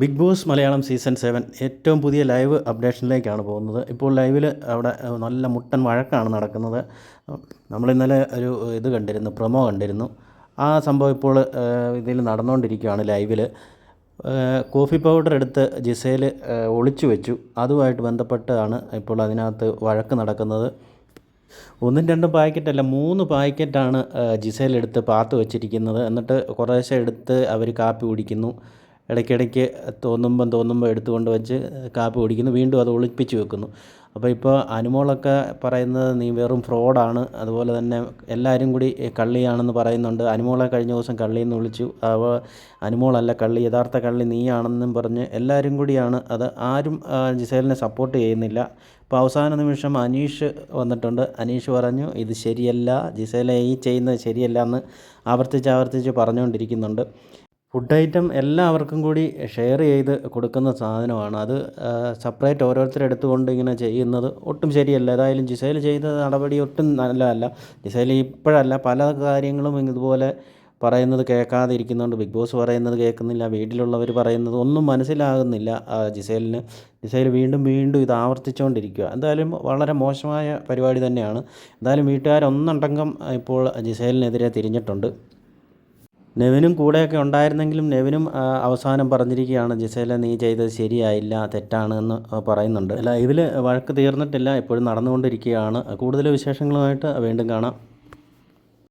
Big Boss Malayalam season seven ഏറ്റവും പുതിയ live അപ്ഡേഷനിലേക്കാണ് പോകുന്നത്. ഇപ്പോൾ ലൈവിൽ അവിടെ നല്ല മുട്ടൻ വഴക്കാണ് നടക്കുന്നത്. നമ്മൾ ഇന്നലെ ഒരു ഇത് കണ്ടിരുന്നു പ്രൊമോ കണ്ടിരുന്നു. ആ സംഭവം ഇപ്പോൾ ഇതിൽ നടന്നുകൊണ്ടിരിക്കുകയാണ് ലൈവിൽ. കോഫി പൗഡർ എടുത്ത് ജിസയിൽ ഒളിച്ചു വെച്ചു. അതുമായിട്ട് ബന്ധപ്പെട്ടാണ് ഇപ്പോൾ അതിനകത്ത് വഴക്ക് നടക്കുന്നത്. ഒന്നും രണ്ടും പാക്കറ്റല്ല മൂന്ന് പാക്കറ്റാണ് ജിസേൽ എടുത്ത് പാത്ത് വെച്ചിരിക്കുന്നത്. എന്നിട്ട് കുറേശ്ശെ എടുത്ത് അവർ കാപ്പി കുടിക്കുന്നു. ഇടയ്ക്കിടയ്ക്ക് തോന്നുമ്പം തോന്നുമ്പോൾ എടുത്തുകൊണ്ട് വെച്ച് കാപ്പി കുടിക്കുന്നു. വീണ്ടും അത് ഒളിപ്പിച്ച് വെക്കുന്നു. അപ്പോൾ ഇപ്പോൾ അനുമോളൊക്കെ പറയുന്നത് നീ വെറും ഫ്രോഡാണ്. അതുപോലെ തന്നെ എല്ലാവരും കൂടി കള്ളിയാണെന്ന് പറയുന്നുണ്ട്. അനുമോളെ കഴിഞ്ഞ ദിവസം കള്ളിയെന്ന് വിളിച്ചു. അവ അനുമോളല്ല കള്ളി യഥാർത്ഥ കള്ളി നീയാണെന്നും പറഞ്ഞ് എല്ലാവരും കൂടിയാണ്. അത് ആരും ജിസേലിനെ സപ്പോർട്ട് ചെയ്യുന്നില്ല. ഇപ്പോൾ അവസാന നിമിഷം അനീഷ് വന്നിട്ടുണ്ട്. അനീഷ് പറഞ്ഞു ഇത് ശരിയല്ല. ജിസേലെ ഈ ചെയ്യുന്നത് ശരിയല്ല എന്ന് ആവർത്തിച്ച് ആവർത്തിച്ച് പറഞ്ഞുകൊണ്ടിരിക്കുന്നുണ്ട്. ഫുഡ് ഐറ്റം എല്ലാവർക്കും കൂടി ഷെയർ ചെയ്ത് കൊടുക്കുന്ന സാധനമാണ്. അത് സെപ്പറേറ്റ് ഓരോരുത്തർ എടുത്തുകൊണ്ട് ഇങ്ങനെ ചെയ്യുന്നത് ഒട്ടും ശരിയല്ല. ഏതായാലും ജിസേൽ ചെയ്ത നടപടി ഒട്ടും നല്ലതല്ല. ജിസേൽ ഇപ്പോഴല്ല പല കാര്യങ്ങളും ഇതുപോലെ പറയുന്നത് കേൾക്കാതെ ഇരിക്കുന്നുണ്ട്. ബിഗ് ബോസ് പറയുന്നത് കേൾക്കുന്നില്ല. വീട്ടിലുള്ളവർ പറയുന്നത് ഒന്നും മനസ്സിലാകുന്നില്ല ജിസേലിന്. ജിസേൽ വീണ്ടും വീണ്ടും ഇത് ആവർത്തിച്ചുകൊണ്ടിരിക്കുക എന്തായാലും വളരെ മോശമായ പരിപാടി തന്നെയാണ്. എന്തായാലും വീട്ടുകാരൊന്നടങ്കം ഇപ്പോൾ ജിസേലിനെതിരെ തിരിഞ്ഞിട്ടുണ്ട്. നെവിനും കൂടെയൊക്കെ ഉണ്ടായിരുന്നെങ്കിലും നെവിനും അവസാനം പറഞ്ഞിരിക്കുകയാണ് ജിസേല നീ ചെയ്തത് ശരിയായില്ല തെറ്റാണ് എന്ന് പറയുന്നുണ്ട്. ലൈവിൽ വഴക്ക് തീർന്നിട്ടില്ല ഇപ്പോഴും നടന്നുകൊണ്ടിരിക്കുകയാണ്. കൂടുതൽ വിശേഷങ്ങളുമായിട്ട് വീണ്ടും കാണാം.